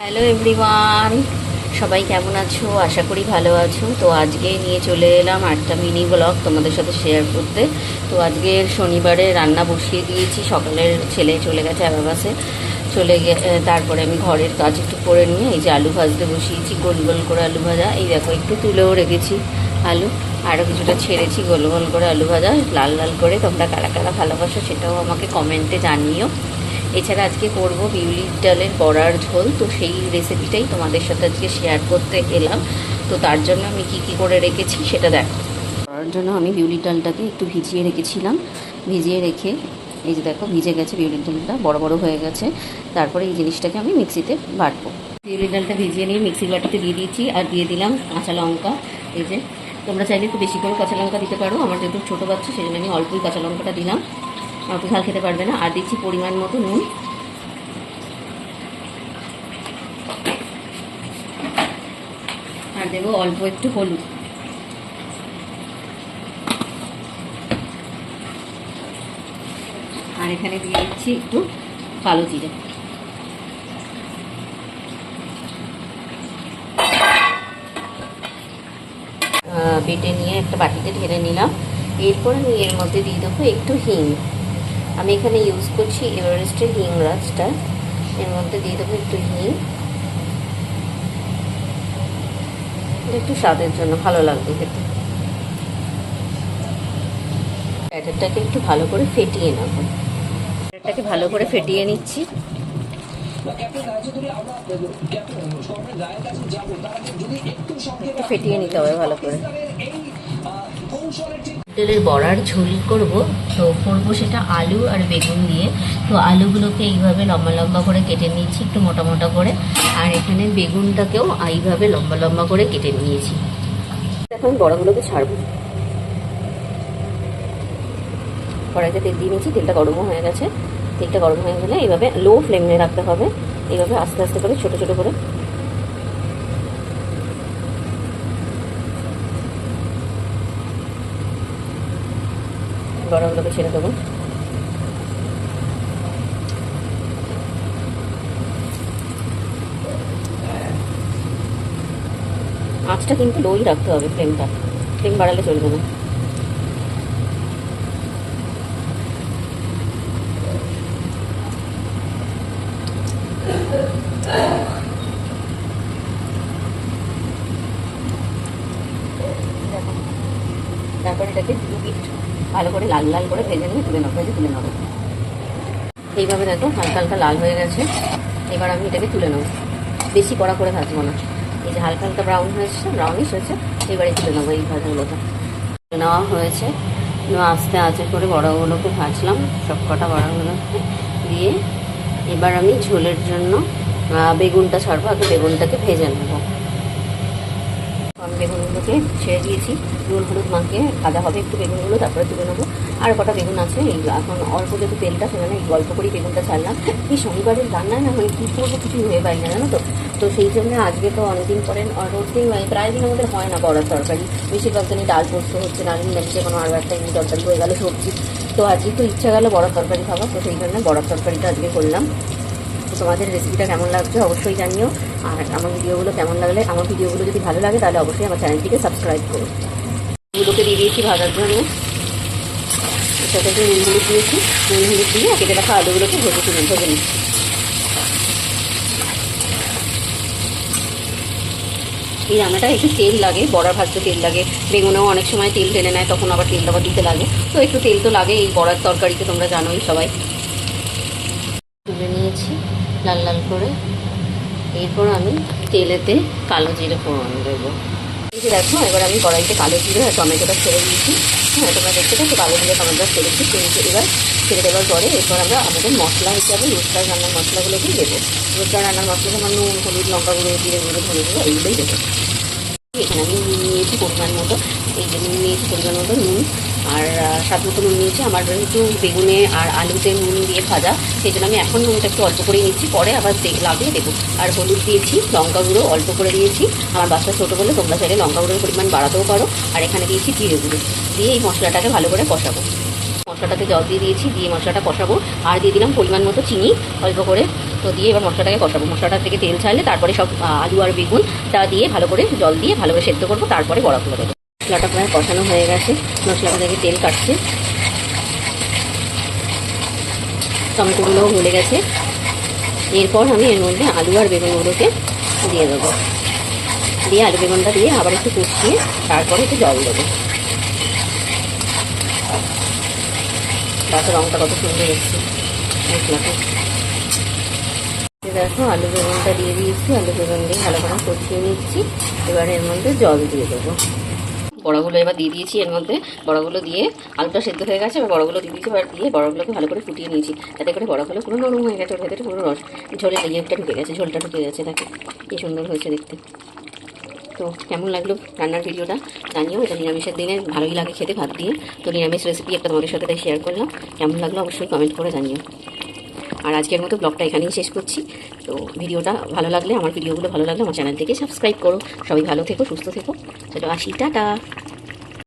Hello everyone, সবাই কেমন আছো? আশা করি ভালো আছো। তো আজকে নিয়ে চলে এলাম একটা মিনি ব্লগ তোমাদের সাথে শেয়ার করতে। তো আজকে শনিবারে রান্না বসিয়ে দিয়েছি। সকালের ছেলে চলে গেছে আবাবাসে চলে গে তারপরে আমি ঘরের কাজ একটু করে নিয়ে এই যে আলু ভাজতে বসিয়েছি। গোল গোল করে আলু ভাজা। এই দেখো, একটু তুলেও রেখেছি আলু। আরও কিছুটা ছেড়েছি গোল গোল করে আলু ভাজা। লাল লাল করে তোমরা কারা কারা ভালোবাসো সেটাও আমাকে কমেন্টে জানিও। এছাড়া আজকে করব বিউলির ডালের বড়ার ঝোল, তো সেই রেসিপিটাই তোমাদের সাথে আজকে শেয়ার করতে এলাম। তো তার জন্য আমি কি কি করে রেখেছি সেটা দেখো। করার জন্য আমি বিউলির ডালটাকে একটু ভিজিয়ে রেখেছিলাম। ভিজিয়ে রেখে এই যে দেখো, ভিজে গেছে বিউলির ডালটা, বড় বড় হয়ে গেছে। তারপরে এই জিনিসটাকে আমি মিক্সিতে বাটবো। বিউলির ডালটা ভিজিয়ে নিয়ে মিক্সির বাটিতে দিয়ে দিয়েছি আর দিয়ে দিলাম কাঁচা লঙ্কা। এই যে তোমরা চাইলে একটু বেশি করে কাঁচা লঙ্কা দিতে পারো। আমার যেহেতু ছোটো বাচ্চা সেই জন্য আমি অল্পই কাঁচা লঙ্কাটা দিলাম। অত ঝাল খেতে পারবে না। আর দিচ্ছি পরিমাণ মতো নুন। আর দেবো অল্প একটু হলুদ। আর এখানে দিয়ে দিচ্ছি একটু কালো জিরে। বেটে নিয়ে একটা বাটিতে ঢেলে নিলাম। এরপর আমি এর মধ্যে দিয়ে দেবো একটু হিং। আমি এখানে ইউজ করছি এভারেস্টের হিং রাজটা এর মধ্যে দিয়ে দেবো একটু হিং। একটু স্বাদের জন্য, ভালো লাগবে খেতে। ব্যাটারটাকে একটু ভালো করে ফেটিয়ে নেব। ব্যাটারটাকে ভালো করে ফেটিয়ে নিচ্ছি। ফেটিয়ে নিতে হবে ভালো করে। তেলের বড়ার ঝোল করব, তো করব সেটা আলু আর বেগুন দিয়ে। তো আলুগুলোকে এইভাবে লম্বা লম্বা করে কেটে নিয়েছি, একটু মোটা মোটা করে। আর এখানে বেগুনটাকেও এইভাবে লম্বা লম্বা করে কেটে নিয়েছি। এখন বড়াগুলোকে ছাড়বো। কড়াইতে তেল দিয়ে নিয়েছি, তেলটা গরমও হয়ে গেছে। তেলটা গরম হয়ে গেলে এইভাবে লো ফ্লেমে রাখতে হবে। এইভাবে আস্তে আস্তে করে, ছোট ছোট করে। বড়াগুলোকে ছেড়ে দেবো আঁচটা কিন্তু লোই রাখতে হবে ফ্লেমটা ফ্লেম বাড়ালে চলবে না। তারপরে এটাকে দু ভালো করে লাল লাল করে ভেজে নিয়ে তুলে নেব ভেজে তুলে নেব এইভাবে দেখো হালকা হালকা লাল হয়ে গেছে। এবার আমি এটাকে তুলে নেব বেশি কড়া করে ভাজবো না। এই যে হালকা হালকা ব্রাউন হয়েছে ব্রাউনিশ হয়েছে, এবারে তুলে নেব এই ভাজাগুলোকে। নেওয়া হয়েছে। আস্তে আস্তে করে বড়াগুলোকে ভাজলাম সব কটা বড়াগুলোকে দিয়ে। এবার আমি ঝোলের জন্য বেগুনটা ছাড়বো, আগে বেগুনটাকে ভেজে নেব। আমি বেগুনগুলোকে ছেড়ে দিয়েছি। নুন, হলুদ মাখিয়ে ভাজা হবে একটু বেগুনগুলো, তারপরে তুলে নেব। আর কটা বেগুন আছে, এই এখন অল্প যেহেতু তেলটা, সেখানে গল্প করেই বেগুনটা ছাড়লাম। এই শনিবারের রান্নায় না মানে কী করব কিছুই হয়ে পাই না, জানো তো? তো সেই জন্য আজকে তো অনেকদিন পরে রোজ মানে প্রায় দিন আমাদের হয় না বড়ার তরকারি। বেশিরভাগ দিনই ডাল পোস্ত হচ্ছে না নিরামিষে কোনো আরও একটা এমনি তরকারি হয়ে গেলো সবজি। তো আজকে তো ইচ্ছা গেলো বড়ার তরকারি খাবার তো সেই জন্য বড়ার তরকারিটা আজকে করলাম। তো তোমাদের রেসিপিটা কেমন লাগছে অবশ্যই জানিও। আর আমার ভিডিওগুলো কেমন লাগলে, আমার ভিডিওগুলো যদি ভালো লাগে, তাহলে অবশ্যই আমার চ্যানেলটিকে সাবস্ক্রাইব করো। এগুলোকে দিয়ে দিয়েছি ভাজার জন্য। সাথে একটু নুন হলুদ দিয়েছি। নুন হলুদ দিয়ে কেটে রাখা আলুগুলোকে ভেজে তুলে ভেজে নিচ্ছি এই রান্নাটা একটু তেল লাগে, বড়া ভাজতে তেল লাগে। বেগুনেও অনেক সময় তেল টেনে নেয়, তখন আবার তেলটা আবার দিতে লাগে। তো একটু তেল তো লাগে এই বড়ার তরকারিতে, তোমরা জানোই সবাই। তুলে লাল লাল করে। এরপর আমি তেলেতে কালো জিরে ফোড়ন দেবো। এই দেখো, এবার আমি কড়াইতে কালো জিরে আর টমেটোটা ছেড়ে দিয়েছি। হ্যাঁ তোমরা দেখতে পাচ্ছ কালো জিরে, টমেটোটা ছেড়েছি কিন্তু এবার ছেড়ে দেওয়ার পরে এরপর আমরা আমাদের মশলা হিসাবে রোজকার রান্নার মশলাগুলোকেই দেবো। রোজকার রান্নার মশলা যেমন নুন, হলুদ, লঙ্কা গুঁড়ো, জিরে গুঁড়ো, ধনে গুঁড়ো, এইগুলোই দেবো। এখানে আমি নিয়েছি পরিমাণ মতো। এই যে নুন নিয়েছি পরিমাণ মতো নুন। আর স্বাদ মতো নুন নিয়েছি। আমার যেহেতু বেগুনে আর আলুতে নুন দিয়ে ভাজা, সেই জন্য আমি এখন নুনটা একটু অল্প করে নিচ্ছি। পরে আবার লাগিয়ে দেবো। আর হলুদ দিয়েছি, লঙ্কা গুঁড়ো অল্প করে দিয়েছি। আমার বাচ্চা ছোটো বলে তোমরা চাইলে লঙ্কা গুঁড়োর পরিমাণ বাড়াতেও পারো। আর এখানে দিয়েছি জিরে গুঁড়ো। দিয়ে এই মশলাটাকে ভালো করে কষাবো। মশলাটাতে জল দিয়ে দিয়েছি, দিয়ে মশলাটা কষাবো। আর দিয়ে দিলাম পরিমাণ মতো চিনি, অল্প করে। তো দিয়ে এবার মশলাটাকে কষাবো। মশলাটা থেকে তেল ছাড়লে তারপরে সব আলু আর বেগুনটা দিয়ে ভালো করে জল দিয়ে ভালো করে সেদ্ধ করব, তারপরে বড়া বড়াগুলো দেবো। মশলাটা প্রায় কষানো হয়ে গেছে। মশলাটা থেকে তেল কাটছে। টমেটোগুলোও গলে গেছে। এরপর আমি এর মধ্যে আলু আর বেগুনগুলোকে দিয়ে দেবো। দিয়ে আলু বেগুনটা দিয়ে আবার একটু কুচিয়ে তারপরে একটু জল দেবো। গাছের রঙটা কত সুন্দর এসছে। মশলাটা। দেখো আলু বেগুনটা দিয়ে দিয়েছি, আলু বেগুন দিয়ে ভালো করে কষিয়ে নিচ্ছি। এবার এর মধ্যে জল দিয়ে দেবো। বড়াগুলো এবার দিয়ে দিয়েছি, এর মধ্যে বড়াগুলো দিয়ে আলুটা সেদ্ধ হয়ে গেছে, এবার বড়াগুলো দিয়ে দিয়েছি, এবার দিয়ে বড়াগুলোকে ভালো করে ফুটিয়ে নিয়েছি। তাতে করে বড়াগুলো পুরো নরম হয়ে গেছে, ওর ভেতরে পুরো রস। ঝোলের লেগেটা ঢুকে গেছে, ঝোলটা ঢুকে গেছে, দেখো কি সুন্দর হয়েছে দেখতে। তো কেমন লাগল রান্নার ভিডিওটা জানিও, এটা নিরামিষের দিনে ভালোই লাগে খেতে ভাত দিয়ে। তো নিরামিষ রেসিপি একটা তোমাদের সাথে শেয়ার করলাম। কেমন লাগল অবশ্যই কমেন্ট করে জানিও। আর আজকের মতো ব্লগটা এখানেই শেষ করছি। তো ভিডিওটা ভালো লাগলে, আমার ভিডিওগুলো ভালো লাগলে আমার চ্যানেল থেকে সাবস্ক্রাইব করো। সবাই ভালো থেকো, সুস্থ থেকো। চলো আসি, টাটা।